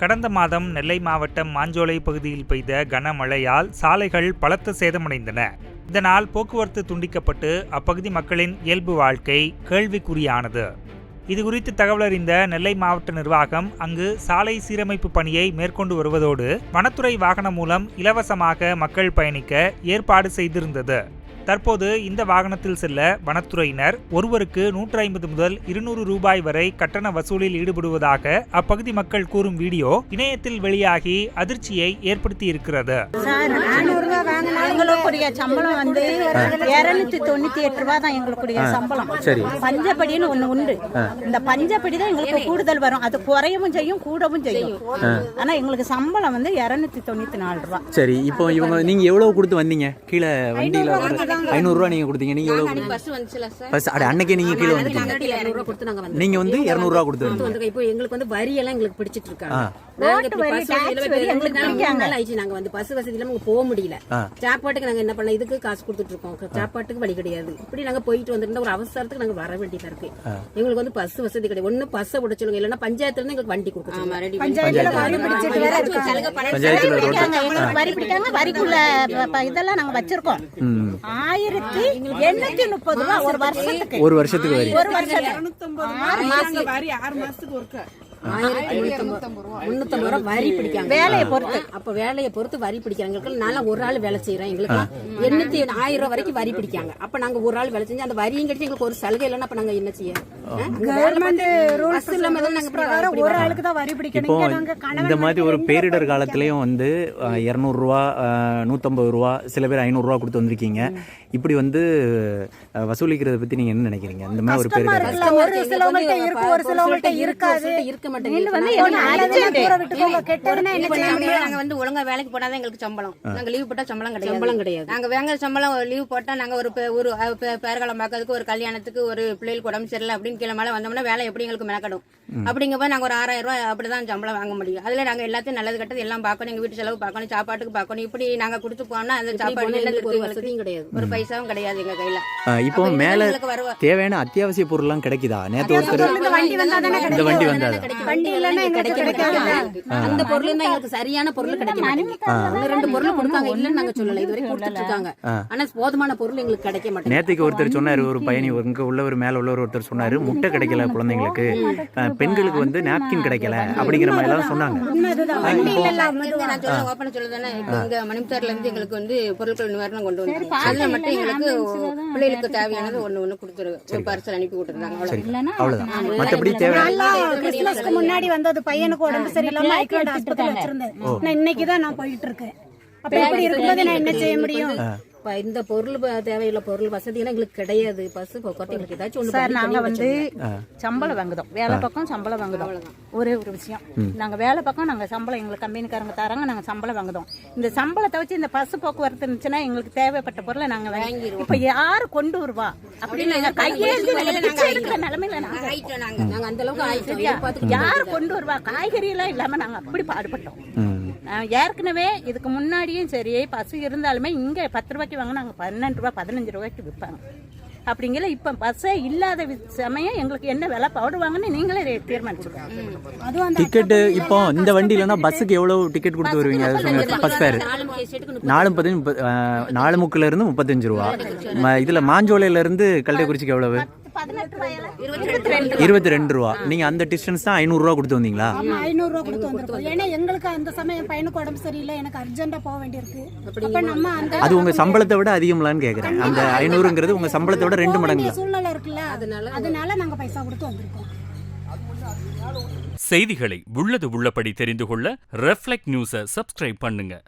கடந்த மாதம் நெல்லை மாவட்டம் மாஞ்சோலை பகுதியில் பெய்த கனமழையால் சாலைகள் பலத்த சேதமடைந்தன. இதனால் போக்குவரத்து துண்டிக்கப்பட்டு அப்பகுதி மக்களின் இயல்பு வாழ்க்கை கேள்விக்குறியானது. இதுகுறித்து தகவல் அறிந்த நெல்லை மாவட்ட நிர்வாகம் அங்கு சாலை சீரமைப்பு பணியை மேற்கொண்டு வருவதோடு வனத்துறை வாகனம் மூலம் இலவசமாக மக்கள் பயணிக்க ஏற்பாடு செய்திருந்தது. தற்போது இந்த வாகனத்தில் செல்ல வனத்துறையினர் ஒருவருக்கு நூற்றி ஐம்பது முதல் இருநூறு ரூபாய் வரை கட்டண வசூலில் ஈடுபடுவதாக அப்பகுதி மக்கள் கூறும் வீடியோ இணையத்தில் வெளியாகி அதிர்ச்சியை ஏற்படுத்தி இருக்கிறது சம்பளம் வந்து இரநூத்தி தொண்ணூத்தி எட்டு ரூபா தான் எங்களுக்குடைய சம்பளம். சரி. பஞ்சப்படின்னு ஒண்ணு உண்டு. இந்த பஞ்சப்படி தான் எங்களுக்கு கூடுதல் வரும். அது குறையவும் செய்யும் கூடவும் செய்யும். ஆனா எங்களுக்கு சம்பளம் வந்து இரநூத்தி தொண்ணூத்தி நாலு ரூபா. சரி இப்போ இவங்க நீங்க எவ்வளவு கொடுத்து வந்தீங்க? கீழே வண்டியில வர ஐநூறு ரூபா நீங்க கொடுத்தீங்க. நீங்க எவ்வளவு கொடுத்தீங்க? பஸ் வந்துச்சுல சார். பஸ் அட அன்னைக்கே நீங்க கீழே வந்துட்டீங்க. நாங்க இரநூறுவா கொடுத்து நாங்க வந்தோம் நீங்க வந்து இருநூறு ரூபா கொடுத்து வந்தோம் இப்போ எங்களுக்கு வந்து வரி எல்லாம் எங்களுக்கு பிடிச்சிட்டு இருக்காங்க. நாங்க பஸ் வந்து வசதி இல்லாம போக முடியல. சாப்பாட்டுக்கு நாங்க என்ன பண்ண இதுக்கு காசு கொடுத்துட்டு இருக்கோம். சாப்பாட்டுக்கு வழி கிடையாது. இப்படி நாங்க போயிட்டு வந்துருந்தா ஒரு அவசரத்துக்கு நாங்க வர வேண்டியதா இருக்கு. எங்களுக்கு வந்து பஸ் வசதி கிடையாது. ஒண்ணு பஸ்ஸை விட சொல்லுங்க இல்லன்னா பஞ்சாயத்துல இருந்து எங்களுக்கு வண்டி கொடுக்கணும் பஞ்சாயத்துல வரி பிடிச்சிட்டு வேற இருக்கோம். பஞ்சாயத்துல வரி ரோட்ல பிடிக்காங்க, வரிக்குள்ள இதெல்லாம் நாங்க வச்சிருக்கோம். ஆயிரத்தி எண்ணூத்தி முப்பது ரூபா ஒரு வருஷத்துக்கு. ஒரு வருஷத்துக்கு வரி. ஒரு வருஷத்துக்கு. ஆறு மாசம் ஆயிரத்தி முன்னூத்தம்பது ரூபா வரி பிடிக்காங்க வேலையை பொறுத்து. அப்ப வேலையை பொறுத்து வரி நான் ஒரு ஆள் வேலை எங்களுக்கு. எண்ணூத்தி ஆயிரம் வரைக்கும் வரி பிடிக்காங்க அப்ப நாங்க ஒரு ஆள் வேலை செஞ்சு அந்த வரியும் கிடைச்சு எங்களுக்கு ஒரு சலுகை இல்லைன்னா அப்ப நாங்க என்ன செய்ய? கவர்மெண்ட் ரூல்ஸ் பஸ் இல்லாம தான் நாங்க இப்படி பிரகாரம் இப்படி ஒரு வரோம். ஆளுக்கு தான் வரி பிடிக்கணும் இப்போ இங்க நாங்க கணவன் இந்த மாதிரி ஒரு பேரிடர் காலத்திலயும் வந்து 200 ரூபா 150 ரூபா சில பேர் ஐநூறு ரூபா கொடுத்து வந்திருக்கீங்க. இப்படி வந்து வசூலிக்கிறத பத்தி நீங்க என்ன நினைக்கிறீங்க? இந்த மாதிரி ஒரு பேரிடர் ஒரு சிலவங்கள்ட்ட இருக்கு ஒரு சிலவங்கள்ட்ட இருக்காது. இருக்க மாட்டேங்குது. என்ன நாங்க வந்து ஒழுங்கா வேலைக்கு போனாதான் எங்களுக்கு சம்பளம். நாங்க லீவ் போட்டா சம்பளம் கிடையாது. சம்பளம் கிடையாது. நாங்க வேங்க சம்பளம் லீவ் போட்டா நாங்க ஒரு ஒரு அஹ், பே- பேறுகாலம் பார்க்கறதுக்கு ஒரு கல்யாணத்துக்கு ஒரு பிள்ளைகளுக்கு உடம்பு சரியில்லை அப்படின்னு கீழே மேல வந்தோம்னா வேலை எப்படி எங்களுக்கு மெனக்கடும்? அப்படிங்கப்ப நாங்க ஒரு ஆறாயிரம் ரூபாய் அப்படிதான் சம்பளம் வாங்க முடியும். அதுல நாங்க எல்லாத்தையும் நல்லது கெட்டது எல்லாம் பார்க்கணும் எங்க வீட்டு செலவு பார்க்கணும் சாப்பாட்டுக்கு பார்க்கணும். இப்படி நாங்க கொடுத்து போனா அந்த சாப்பாடு எங்களுக்கு? கிடையாது. ஒரு பைசாவும் கிடையாது எங்க கையில. இப்போ மேல தேவையான அத்தியாவசிய பொருள்லாம் கிடைக்குதா? நேத்து ஒருத்தர் இந்த வண்டி வந்தா தானே இந்த வண்டி வந்தா இல்லைன்னா எங்களுக்கு கிடைக்காது. அந்த பொருள் தான் எங்களுக்கு சரியான பொருள் கிடைக்க மாட்டேங்குது. ரெண்டு பொருள் கொடுத்தாங்க. இல்லன்னு நாங்க சொல்லல. இது வரைக்கும் கொடுத்துட்டு இருக்காங்க ஆனா போதுமான பொருள் எங்களுக்கு கிடைக்க மாட்டேங்குது. நேத்துக்கு ஒருத்தர் சொன்னாரு ஒரு பயணி இங்க உள்ளவர் மேல உள்ளவர் ஒருத்தர் சொன்னாரு முட்டை கிடைக்கல குழந்தைங்களுக்கு. பெண்களுக்கு வந்து நாப்கின் கிடைக்கல அப்படிங்கிற மாதிரி எல்லாம் சொன்னாங்க. மணிமுத்தாறுல இருந்து எங்களுக்கு வந்து பொருட்கள் நிவாரணம் கொண்டு வந்தாங்க அதுல மட்டும் எங்களுக்கு பிள்ளைகளுக்கு தேவையானது ஒண்ணு ஒண்ணு கொடுத்துரு பார்சல் அனுப்பி விட்டுருந்தாங்க அவ்வளவு அவ்வளவுதான். மத்தபடி தேவை முன்னாடி வந்தது பையனுக்கு உடம்பு சரியில்லாம ஐக்கியோட ஆஸ்பத்திரியில வச்சிருந்தேன் நான் இன்னைக்கு தான்? நான் போயிட்டு இருக்கேன் அப்ப இப்படி இருக்கும்போது நான் என்ன செய்ய முடியும்? இந்த பொருள் தேவையுள்ள பொருள் வசதி எல்லாம் எங்களுக்கு கிடையாது. பஸ் போக்குவரத்து எங்களுக்கு ஏதாச்சும் ஒண்ணு சார் பண்ணி நாங்க பண்ணி வந்து. சம்பளம் வாங்குதோம். வேலை பக்கம் சம்பளம் வாங்குதோம். ஒரே ஒரு விஷயம். நாங்க வேலை பக்கம் நாங்க சம்பளம் எங்களுக்கு கம்பெனிக்காரங்க தராங்க நாங்க சம்பளம் வாங்குதோம். இந்த சம்பளத்தை வச்சு இந்த பஸ் போக்குவரத்து இருந்துச்சுன்னா எங்களுக்கு தேவைப்பட்ட பொருளை நாங்க வாங்கிடுவோம் இப்ப யாரு கொண்டு வருவா? யாரு கொண்டு வருவா? காய்கறி எல்லாம் இல்லாம நாங்க அப்படி பாடுபட்டோம். ஏற்கனவே இதுக்கு முன்னாடியும் சரி பஸ் இருந்தாலுமே இங்க பத்து ரூபாய்க்கு வாங்க நாங்க பன்னெண்டு ரூபாய் பதினஞ்சு ரூபாய்க்கு விற்பாங்க அப்படிங்கிற இப்ப பஸ்ஸே இல்லாத சமயம் எங்களுக்கு என்ன விலை போடுவாங்கன்னு நீங்களே தீர்மானிச்சுக்கோங்க டிக்கெட்டு இப்போ இந்த வண்டியிலனா பஸ்ஸுக்கு எவ்வளவு டிக்கெட் கொடுத்து வருவீங்க? பஸ் ஃபேர் நாலு முப்பத்தஞ்சு முப்ப- அஹ், நாலு முக்குல இருந்து முப்பத்தஞ்சு ரூபா. ம- இதுல மாஞ்சோலையில இருந்து கல்டைக்குறிச்சிக்கு எவ்வளவு? இருபத்தி ரெண்டு. ரூபா. நீங்க அந்த டிஸ்டன்ஸ் தான் ஐநூறு ரூபா கொடுத்து வந்தீங்களா? ஆமா ஐநூறு ரூபா கொடுத்து வந்திருக்கோம். ஏன்னா எங்களுக்கு அந்த சமயம் பையனுக்கு உடம்பு சரியில்லை. எனக்கு அர்ஜென்ட்டா போக வேண்டியிருக்கு. அப்ப நம்ம அந்த அது உங்க சம்பளத்தை விட அதிகம்லான்னு கேக்குறேன். அந்த ஐநூறுங்கிறது உங்க சம்பளத்தை விட ரெண்டு மடங்கு. சூழ்நிலை இருக்குல்ல. அதனால நாங்க பைசா கொடுத்து வந்திருக்கோம். செய்திகளை உள்ளது உள்ளபடி தெரிந்து கொள்ள ரெஃப்ளெக்ட் நியூஸை சப்ஸ்கிரைப் பண்ணுங்க.